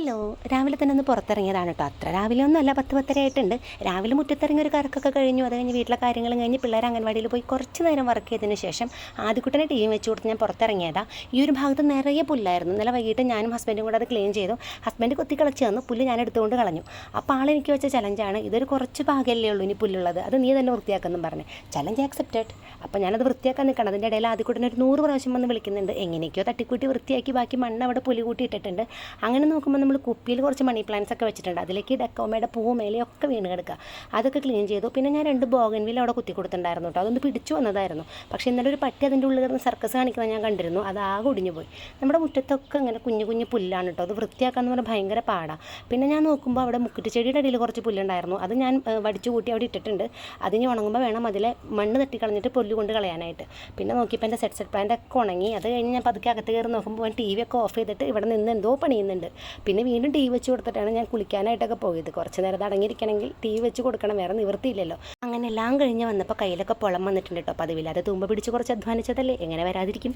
Hello രാവിലെ തന്നെ ഒന്ന് പുറത്തിറങ്ങിയതാണ് കേട്ടോ അത്ര രാവിലെ ഒന്നുമല്ല പത്ത് പത്തര ആയിട്ടുണ്ട്. രാവിലെ മുറ്റത്തിറങ്ങി ഒരു കറക്കൊക്കെ കഴിഞ്ഞു. അത് കഴിഞ്ഞ് വീട്ടിലെ കാര്യങ്ങളും കഴിഞ്ഞ് പിള്ളേർ അംഗൻവാടിയിൽ പോയി കുറച്ച് നേരം വർക്ക് ചെയ്തതിന് ശേഷം ആദ്യക്കുട്ടനെ ടീം വെച്ച് കൊടുത്ത് ഞാൻ പുറത്തിറങ്ങിയതാ. ഈ ഒരു ഭാഗത്ത് നിറയെ പുല്ലായിരുന്നു. ഇന്നലെ വൈകിട്ട് ഞാനും ഹസ്ബൻഡും കൂടെ അത് ക്ലീൻ ചെയ്തു. ഹസ്ബൻഡ് കൊത്തി കളച്ച് തന്നു. പുല്ല് ഞാൻ എടുത്തുകൊണ്ട് കളഞ്ഞു. അപ്പോൾ ആളെനിക്ക് വെച്ച ചലഞ്ചാണ് ഇതൊരു കുറച്ച് ഭാഗമല്ലേ ഉള്ളൂ ഇനി പുല്ലുള്ളത്. അത് നീ തന്നെ വൃത്തിയാക്കുന്നു പറഞ്ഞു. ചലഞ്ച് ആക്സെപ്റ്റഡ് അപ്പോൾ ഞാനത് വൃത്തിയാക്കാൻ നിൽക്കണം. അതിന്റെ ഇടയിൽ ആദ്യക്കുട്ടനെ ഒരു നൂറ് പ്രാവശ്യം വന്ന് വിളിക്കുന്നുണ്ട്. എങ്ങനെയൊക്കെയോ തട്ടിക്കൂട്ടി വൃത്തിയാക്കി. ബാക്കി മണ്ണ് അവിടെ പുലി കൂട്ടി ഇട്ടിട്ടുണ്ട്. അങ്ങനെ നോക്കുമ്പോൾ നമ്മൾ കുപ്പിയിൽ കുറച്ച് മണി പ്ലാന്റ്സ് ഒക്കെ വെച്ചിട്ടുണ്ട്. അതിലേക്ക് ഡെക്കോമയുടെ പൂവും മേലെയൊക്കെ വീണ് കിടക്കുക. അതൊക്കെ ക്ലീൻ ചെയ്തു. പിന്നെ ഞാൻ രണ്ട് ബോഗൻവിൽ അവിടെ കുത്തി കൊടുത്തിട്ടുണ്ടായിരുന്നു കേട്ടോ. അതൊന്ന് പിടിച്ചു വന്നതായിരുന്നു. പക്ഷേ ഇന്നലെ ഒരു പട്ടി അതിന്റെ ഉള്ളിൽ കിടന്ന് സർക്കസ് കാണിക്കുന്നത് ഞാൻ കണ്ടിരുന്നു. അത് ആകെ ഒടിഞ്ഞു പോയി. നമ്മുടെ മുറ്റത്തൊക്കെ ഇങ്ങനെ കുഞ്ഞു കുഞ്ഞു പുല്ലാണ് കേട്ടോ. അത് വൃത്തിയാക്കാന്ന് പറഞ്ഞാൽ ഭയങ്കര പാടാണ് പിന്നെ ഞാൻ നോക്കുമ്പോൾ അവിടെ മുക്കുറ്റി ചെടിയുടെ അടിയിൽ കുറച്ച് പുല്ലുണ്ടായിരുന്നു. അത് ഞാൻ വടിച്ചു കൂട്ടി അവിടെ ഇട്ടിട്ടുണ്ട്. അതിന് ഉണങ്ങുമ്പോൾ വേണം അതിലെ മണ്ണ് തട്ടിക്കളഞ്ഞിട്ട് പുല്ല് കൊണ്ട് കളയാനായിട്ട്. പിന്നെ നോക്കിയപ്പോൾ എന്റെ സെറ്റ് സെറ്റ് പ്ലാന്റ് ഒക്കെ ഉണങ്ങി. അത് കഴിഞ്ഞ് ഞാൻ പതുക്കെ അകത്ത് കയറി നോക്കുമ്പോൾ ടി വി ഒക്കെ ഓഫ് ചെയ്തിട്ട് ഇവിടെ നിന്ന് എന്തോ പണിയുന്നുണ്ട്. പിന്നെ വീണ്ടും ടീ വെച്ച് കൊടുത്തിട്ടാണ് ഞാൻ കുളിക്കാനായിട്ടൊക്കെ പോയത്. കുറച്ച് നേരം അടങ്ങിയിരിക്കണമെങ്കിൽ ടി വെച്ച് കൊടുക്കണം വേറെ നിവൃത്തിയില്ലല്ലോ. അങ്ങനെ എല്ലാം കഴിഞ്ഞ് വന്നപ്പോൾ കയ്യിലൊക്കെ പുളം വന്നിട്ടുണ്ട് കേട്ടോ പതിവില്ലാതെ തുമ്പ പിടിച്ച് കുറച്ച് അധ്വാനിച്ചതല്ലേ? എങ്ങനെ വരാതിരിക്കും?